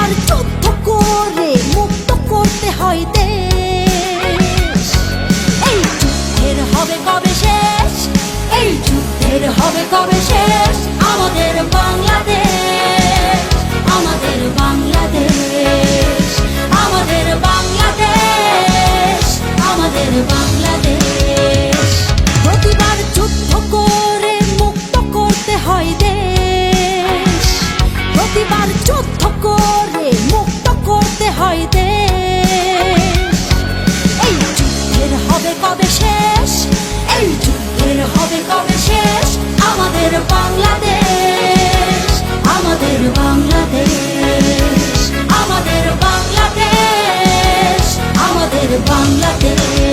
আর যুদ্ধ করে মুক্ত করতে হয় দেশ। এই যুদ্ধের হবে কবে শেষ? এই যুদ্ধের হবে কবে শেষ? আমাদের বাংলা হবে শেষ? এই যুদ্ধের হবে কবে শেষ? আমাদের বাংলাদেশ আমাদের বাংলাদেশ আমাদের বাংলাদেশ আমাদের বাংলাদেশ।